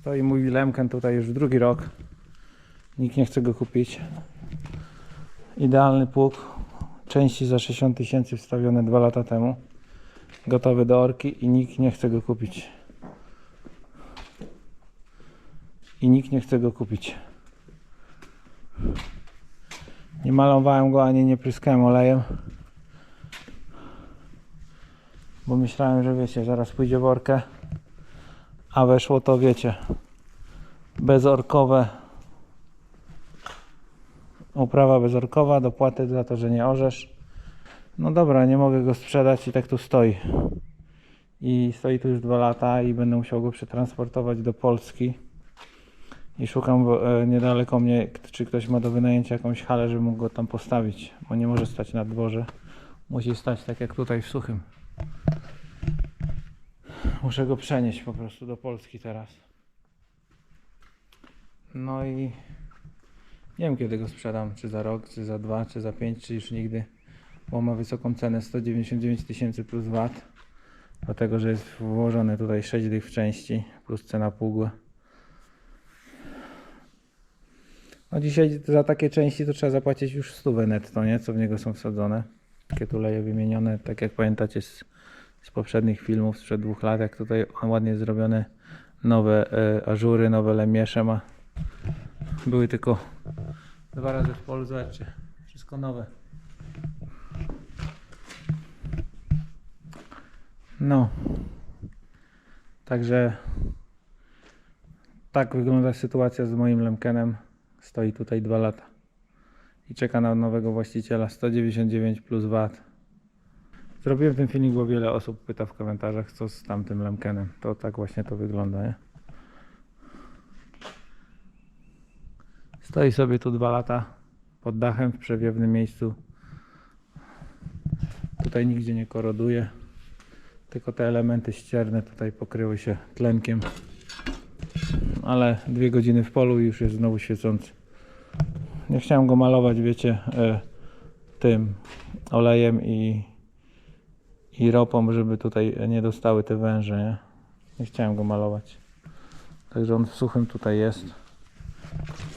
Stoi mój Lemken tutaj już drugi rok. Nikt nie chce go kupić. Idealny pług. Części za 60 tysięcy wstawione dwa lata temu. Gotowy do orki i nikt nie chce go kupić. I nikt nie chce go kupić. Nie malowałem go ani nie pryskałem olejem. Bo myślałem, że wiecie, zaraz pójdzie w orkę. A weszło to, wiecie, bezorkowe. Uprawa bezorkowa, dopłaty za to, że nie orzesz. No dobra, nie mogę go sprzedać i tak tu stoi. I stoi tu już dwa lata i będę musiał go przetransportować do Polski. I szukam e, niedaleko mnie, czy ktoś ma do wynajęcia jakąś halę, żeby mógł go tam postawić, bo nie może stać na dworze. Musi stać tak jak tutaj w suchym. Muszę go przenieść po prostu do Polski teraz. No i nie wiem kiedy go sprzedam, czy za rok, czy za dwa, czy za pięć, czy już nigdy, bo ma wysoką cenę 199 tysięcy plus VAT, dlatego że jest włożone tutaj 6 dych w części plus cena pługła. No dzisiaj za takie części to trzeba zapłacić już stówę netto, nie? Co w niego są wsadzone. Takie tuleje wymienione, tak jak pamiętacie z, z poprzednich filmów sprzed dwóch lat, jak tutaj ładnie zrobione nowe e, ażury, nowe lemiesze ma. Były tylko dwa razy w polu, zobaczcie. Wszystko nowe. No. Także tak wygląda sytuacja z moim Lemkenem. Stoi tutaj dwa lata i czeka na nowego właściciela 199 plus VAT. Zrobiłem ten filmik, bo wiele osób pyta w komentarzach, co z tamtym Lemkenem. To tak właśnie to wygląda, nie? Stoi sobie tu dwa lata pod dachem w przewiewnym miejscu. Tutaj nigdzie nie koroduje. Tylko te elementy ścierne tutaj pokryły się tlenkiem. Ale dwie godziny w polu i już jest znowu świecący. Nie chciałem go malować, wiecie, e, tym olejem i, i ropą, żeby tutaj nie dostały te węże, nie? Nie chciałem go malować. Także on w suchym tutaj jest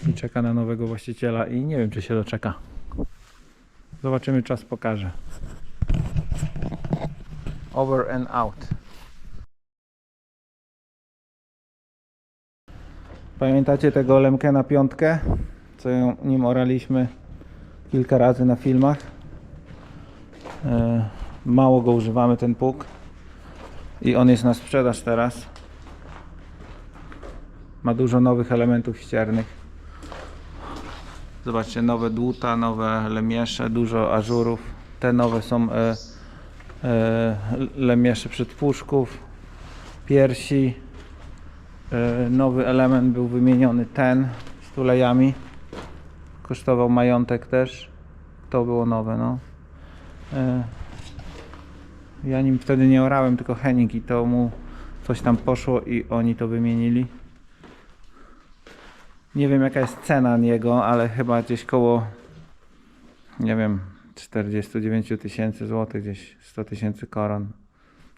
i czeka na nowego właściciela i nie wiem, czy się doczeka. Zobaczymy, czas pokaże. Over and out. Pamiętacie tego Lemkena piątkę? Co ją, nim oraliśmy kilka razy na filmach. E, mało go używamy ten pług. I on jest na sprzedaż teraz. Ma dużo nowych elementów ściernych. Zobaczcie, nowe dłuta, nowe lemiesze, dużo ażurów. Te nowe są e, e, lemiesze przedpuszków, piersi. E, nowy element był wymieniony ten z tulejami. Kosztował majątek też. To było nowe, no. E, ja nim wtedy nie orałem, tylko Henning i to mu coś tam poszło i oni to wymienili. Nie wiem jaka jest cena niego, ale chyba gdzieś koło nie wiem 49 tysięcy złotych, gdzieś 100 tysięcy koron.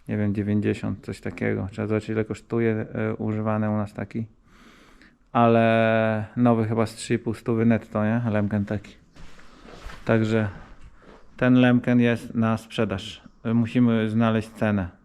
Nie wiem, 90, coś takiego. Trzeba zobaczyć ile kosztuje e, używany u nas taki. Ale nowy chyba z 3,5 stówy netto, nie? Lemken taki. Także ten Lemken jest na sprzedaż. Musimy znaleźć cenę.